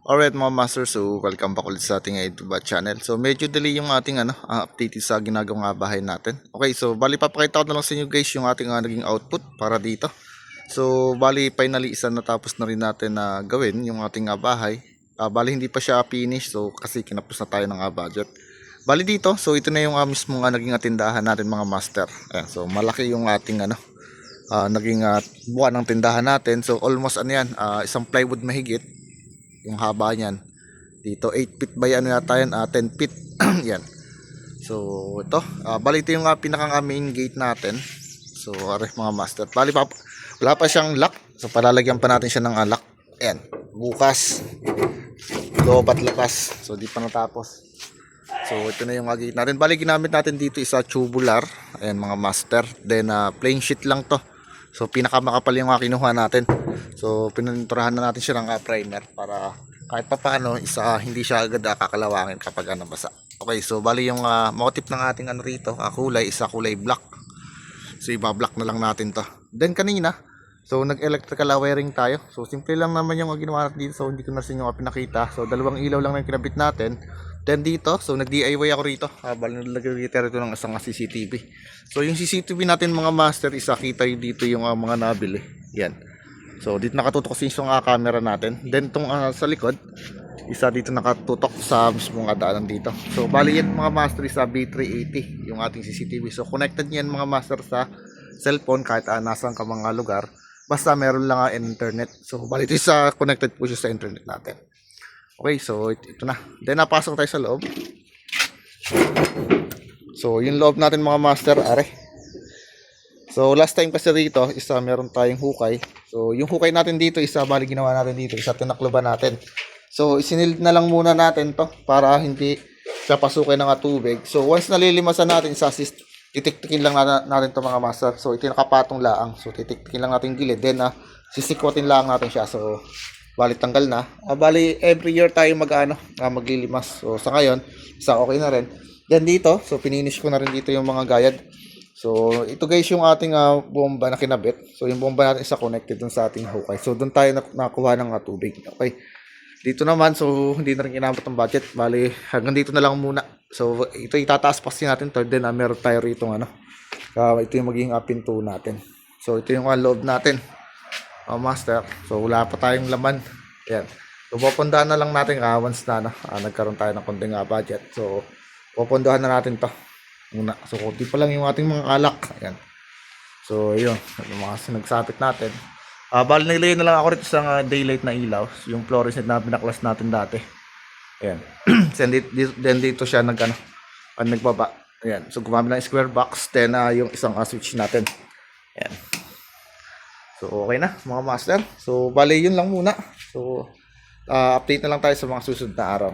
Alright mga master, so welcome back ulit sa ating YouTube channel. So medyo delay yung ating ano, ah, update sa ginagawang ah, bahay natin. Okay, so bali papakita ko na lang sa inyo guys yung ating ah, naging output para dito. So bali finally isa natapos na rin natin na gawin yung ating ah, bahay. Ah, bali hindi pa siya finish so kasi kinapos na tayo ng ah, budget. Bali dito, so ito na yung uh, mismong ah, naging atindahan natin mga master. Ayan, so malaki yung ating ano, ah, naging uh, buwan ng tindahan natin. So almost ano yan, ah, isang plywood mahigit yung haba niyan. Dito 8 feet by ano yata yan, ah, 10 feet. yan. So ito, ah, bali ito yung uh, pinakang ah, main gate natin. So are mga master. Bali pa wala pa siyang lock. So palalagyan pa natin siya ng uh, lock. Ayan, bukas. Loob at labas. So di pa natapos. So ito na yung uh, gate natin. Bali ginamit natin dito isa tubular. Ayan mga master. Then uh, plain sheet lang to. So pinakamakapal yung uh, kinuha natin. So pininturahan na natin siya ng uh, primer para kahit pa paano isa hindi siya agad uh, kakalawangin kapag ano basa. Okay, so bali yung uh, motif ng ating ano rito, uh, kulay isa kulay black. So iba-black na lang natin to. Then kanina, so nag-electrical wiring tayo. So simple lang naman yung ginawa natin dito. So hindi ko na sa inyo pinakita. So dalawang ilaw lang yung kinabit natin. Then dito, so nag-DIY ako rito. Bali nalagay rito ng isang CCTV. So yung CCTV natin mga master, isa kita dito yung uh, mga nabili. Yan. So dito nakatutok kasi yung uh, camera natin. Then tong uh, sa likod, isa dito nakatutok sa mismong daanan dito. So bali yan mga master sa B380 yung ating CCTV. So connected yan mga master sa cellphone kahit uh, nasan ka mga lugar. Basta meron lang uh, internet. So bali ito sa connected po siya sa internet natin. Okay, so ito, na. Then napasok tayo sa loob. So yung loob natin mga master, are. So last time kasi dito, isa meron tayong hukay. So yung hukay natin dito, isa bali ginawa natin dito, isa tinakloban natin. So isinil na lang muna natin to para hindi siya pasukin ng tubig. So once nalilimasan natin, isa assist, titiktikin lang na, natin to mga master. So ito nakapatong laang. So titiktikin lang natin gilid. Then uh, sisikwatin lang natin siya. So bali tanggal na. Ah, bali every year tayo mag ano, ah, maglilimas. So sa ngayon, isa okay na rin. Then dito, so pininish ko na rin dito yung mga gayad. So, ito guys yung ating uh, bomba na kinabit. So, yung bomba natin isa connected dun sa ating hukay. So, dun tayo nak- ng uh, tubig. Okay. Dito naman, so, hindi na rin kinabot ang budget. Bali, hanggang dito na lang muna. So, ito itataas pa kasi natin to. Then, uh, meron tayo rito ano. Uh, ito yung magiging uh, pinto natin. So, ito yung uh, loob natin. Uh, master. So, wala pa tayong laman. Yan. So, pupundahan na lang natin uh, once na no, uh, nagkaroon tayo ng konting uh, budget. So, pupundahan na natin to muna. So, konti pa lang yung ating mga alak. Ayan. So, yun. Mga sinagsapit natin. Ah, bali nilagay na lang ako rito sa uh, daylight na ilaw. Yung fluorescent na pinaklas natin dati. Ayan. then, dito, then dito siya nag, ano, ah, nagbaba. Ayan. So, gumamit ng square box. Then, ah, yung isang uh, switch natin. Ayan. So, okay na, mga master. So, bali yun lang muna. So, ah, update na lang tayo sa mga susunod na araw.